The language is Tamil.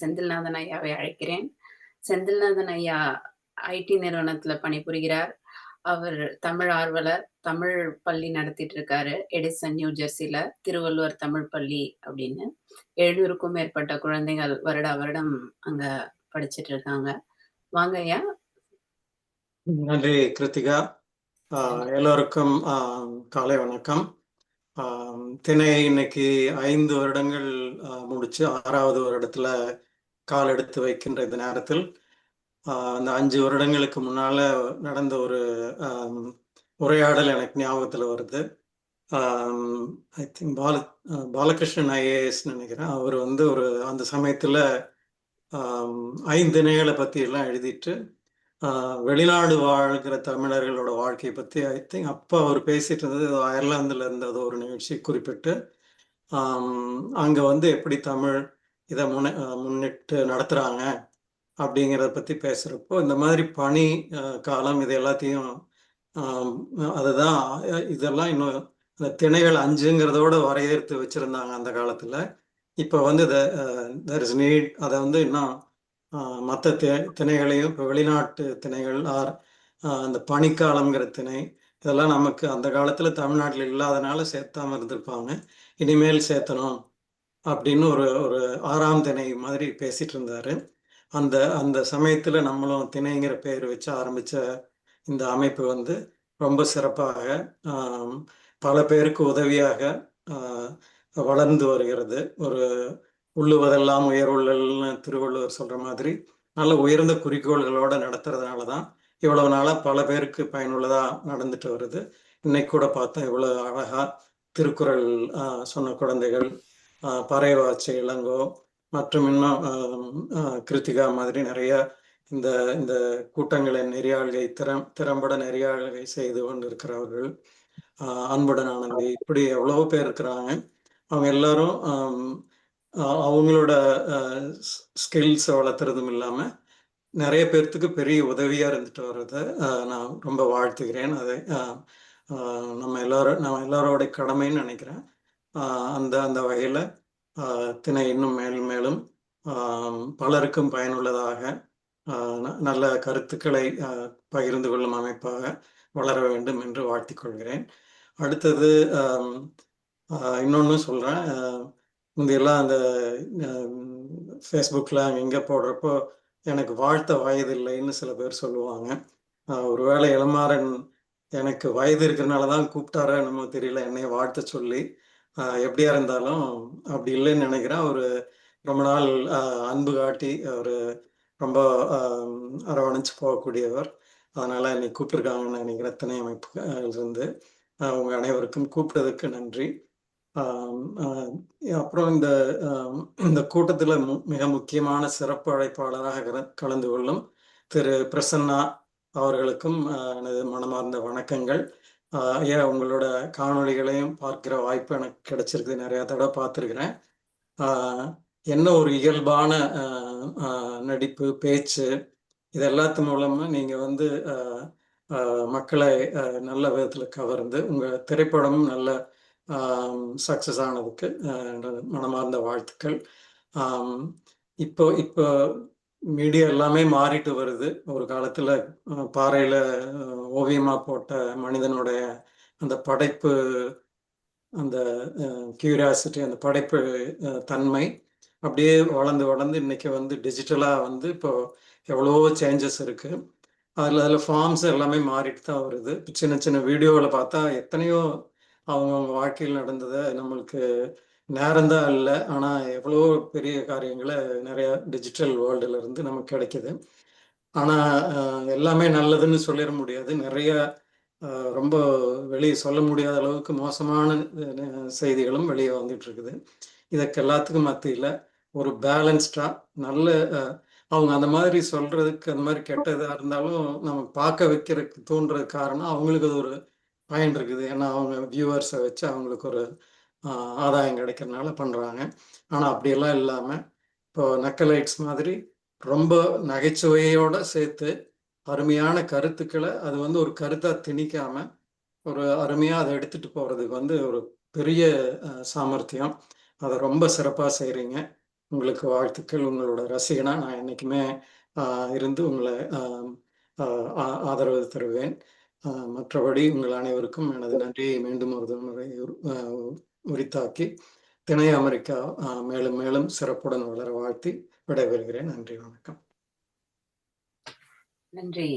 செந்தில்நாதன் ஐயாவை அழைக்கிறேன். செந்தில்நாதன் ஐயா ஐடி நிறுவனத்துல பணிபுரிகிறார். அவர் தமிழ் ஆர்வலர் தமிழ் பள்ளி நடத்திட்டு இருக்காரு எடிசன் நியூ ஜெர்சில திருவள்ளுவர் தமிழ் பள்ளி அப்படின்னு. எழுநூறுக்கும் மேற்பட்ட குழந்தைகள் வருட வருடம் அங்க படிச்சிட்டு இருக்காங்க வாங்க ஐயா. நன்றி கிருத்திகா. எல்லோருக்கும் காலை வணக்கம். தினை இன்னைக்கு ஐந்து வருடங்கள் முடிச்சு ஆறாவது வருடத்துல கால் எடுத்து வைக்கின்ற இந்த நேரத்தில் அந்த அஞ்சு வருடங்களுக்கு முன்னால நடந்த ஒரு உரையாடல் எனக்கு ஞாபகத்துல வருது. I think Bala Balakrishnan IAS நினைக்கிறேன். அவர் வந்து ஒரு அந்த சமயத்துல ஐந்து திணைகளை பத்தி எல்லாம் எழுதிட்டு வெளிநாடு வாழ்கிற தமிழர்களோட வாழ்க்கையை பற்றி ஐ திங்க் அப்போ அவர் பேசிட்டு இருந்தது அயர்லாந்தில் இருந்தது ஒரு நிகழ்ச்சி குறிப்பிட்டு. அங்கே வந்து எப்படி தமிழ் இதை முன்ன முன்னிட்டு நடத்துகிறாங்க அப்படிங்கிறத பற்றி பேசுகிறப்போ இந்த மாதிரி பனி காலம் இது எல்லாத்தையும் அதுதான் இதெல்லாம் இன்னும் இந்த திணைகள் அஞ்சுங்கிறதோட வரையறுத்து வச்சுருந்தாங்க அந்த காலத்தில். இப்போ வந்து தர் இஸ் நீட் அதை வந்து இன்னும் மற்ற தி திணைகளையும் இப்போ வெளிநாட்டு திணைகள் ஆர் அந்த பனிக்காலங்கிற திணை இதெல்லாம் நமக்கு அந்த காலத்தில் தமிழ்நாட்டில் இல்லாதனால சேர்த்தாமல் இருந்திருப்பாங்க. இனிமேல் சேர்த்தணும் அப்படின்னு ஒரு ஒரு ஆறாம் திணை மாதிரி பேசிட்டு இருந்தார். அந்த அந்த சமயத்தில் நம்மளும் திணைங்கிற பெயர் வச்சு ஆரம்பித்த இந்த அமைப்பு வந்து ரொம்ப சிறப்பாக பல பேருக்கு உதவியாக வளர்ந்து வருகிறது. ஒரு உள்ளுவதெல்லாம் உயர்வுள்ளல்னு திருவள்ளுவர் சொல்ற மாதிரி நல்ல உயர்ந்த குறிக்கோள்களோட நடத்துறதுனால தான் இவ்வளவு நாளாக பல பேருக்கு பயனுள்ளதா நடந்துட்டு வருது. இன்னைக்கு கூட பார்த்தா இவ்வளவு அழகா திருக்குறள் சொன்ன குழந்தைகள் பறைவாச்சு இளங்கோ மற்றும் இன்னும் கிருத்திகா மாதிரி நிறைய இந்த இந்த கூட்டங்களை நெறியாள்கை திறம் திறம்பட நெறியாள்கை செய்து கொண்டு இருக்கிறவர்கள் அன்புடன் ஆனந்தி இப்படி எவ்வளவு பேர் இருக்கிறாங்க. அவங்க எல்லாரும் அவங்களோட ஸ்கில்ஸை வளர்த்துறதும் இல்லாமல் நிறைய பேர்த்துக்கு பெரிய உதவியாக இருந்துட்டு வர்றதை நான் ரொம்ப வாழ்த்துகிறேன். அதை நம்ம எல்லாரும் நம்ம எல்லாரோட கடமைன்னு நினைக்கிறேன். அந்த அந்த வகையில் திணை இன்னும் மேலும் மேலும் பலருக்கும் பயனுள்ளதாக நல்ல கருத்துக்களை பகிர்ந்து கொள்ளும் அமைப்பாக வளர வேண்டும் என்று வாழ்த்திக் கொள்கிறேன். அடுத்தது இன்னொன்று சொல்கிறேன் முந்தையெல்லாம் அந்த ஃபேஸ்புக்கில் அங்கே இங்கே போடுறப்போ எனக்கு வாழ்த்த வயது இல்லைன்னு சில பேர் சொல்லுவாங்க. ஒருவேளை இளமாறன் எனக்கு வயது இருக்கிறனால தான் கூப்பிட்டாரோ என்னமோ தெரியல என்னைய வாழ்த்த சொல்லி எப்படியா இருந்தாலும் அப்படி இல்லைன்னு நினைக்கிறேன். ஒரு ரொம்ப நாள் அன்பு காட்டி ஒரு ரொம்ப அரவணைச்சு போகக்கூடியவர். அதனால் என்னை கூப்பிட்டுருக்காங்கன்னு நினைக்கிறேன் திணை அமைப்பு இருந்து உங்கள் அனைவருக்கும் கூப்பிட்டதுக்கு நன்றி. அப்புறம் இந்த இந்த கூட்டத்தில் மிக முக்கியமான சிறப்பு அழைப்பாளராக கலந்து கொள்ளும் திரு பிரசன்னா அவர்களுக்கும் எனது மனமார்ந்த வணக்கங்கள். ஏன் உங்களோட காணொளிகளையும் பார்க்கிற வாய்ப்பு எனக்கு கிடைச்சிருக்கு. நிறையா தடவை பார்த்துருக்குறேன். என்ன ஒரு இயல்பான நடிப்பு பேச்சு இது எல்லாத்து மூலமாக நீங்கள் வந்து மக்களை நல்ல விதத்தில் கவர்ந்து உங்கள் திரைப்படமும் நல்ல சக்ஸஸ் ஆனதுக்கு மனமார்ந்த வாழ்த்துக்கள். இப்போ இப்போ மீடியா எல்லாமே மாறிட்டு வருது. ஒரு காலத்தில் பாறையில் ஓவியமாக போட்ட மனிதனுடைய அந்த படைப்பு அந்த கியூரியாசிட்டி அந்த படைப்பு தன்மை அப்படியே வளர்ந்து வளர்ந்து இன்னைக்கு வந்து டிஜிட்டலாக வந்து இப்போ எவ்வளோ சேஞ்சஸ் இருக்குது அதில் அதில் ஃபார்ம்ஸ் எல்லாமே மாறிட்டு தான் வருது. சின்ன சின்ன வீடியோவில் பார்த்தா எத்தனையோ அவங்கவுங்க வாழ்க்கையில் நடந்ததை நம்மளுக்கு நேரம்தான் இல்லை ஆனால் எவ்வளோ பெரிய காரியங்களை நிறையா டிஜிட்டல் வேர்ல்டுல இருந்து நமக்கு கிடைக்குது. ஆனால் எல்லாமே நல்லதுன்னு சொல்லிட முடியாது. நிறைய ரொம்ப வெளியே சொல்ல முடியாத அளவுக்கு மோசமான செய்திகளும் வெளியே வந்துட்டு இருக்குது. இதற்கு எல்லாத்துக்கும் மத்தியில் ஒரு பேலன்ஸ்டாக நல்ல அவங்க அந்த மாதிரி சொல்றதுக்கு அந்த மாதிரி கெட்டதாக இருந்தாலும் நம்ம பார்க்க வைக்கிறதுக்கு தோன்றது காரணம் அவங்களுக்கு அது ஒரு பயன் இருக்குது ஏன்னா அவங்க வியூவர்ஸை வச்சு அவங்களுக்கு ஒரு ஆதாயம் கிடைக்கிறதுனால பண்ணுறாங்க ஆனால் அப்படியெல்லாம் இல்லாமல் இப்போ நக்கலைட்ஸ் மாதிரி ரொம்ப நகைச்சுவையோடு சேர்த்து அருமையான கருத்துக்களை அது வந்து ஒரு கருத்தாக திணிக்காமல் ஒரு அருமையாக அதை எடுத்துகிட்டு போகிறதுக்கு வந்து ஒரு பெரிய சாமர்த்தியம். அதை ரொம்ப சிறப்பாக செய்கிறீங்க உங்களுக்கு வாழ்த்துக்கள். உங்களோட ரசிகனா நான் என்றைக்குமே இருந்து உங்களை ஆ- ஆதரவு தருவேன். மற்றபடி உங்கள் அனைவருக்கும் எனது நன்றியை மீண்டும் ஒரு முறை உரித்தாக்கி திணை அமெரிக்கா மேலும் மேலும் சிறப்புடன் வளர வாழ்த்தி விடைபெறுகிறேன். நன்றி வணக்கம். நன்றி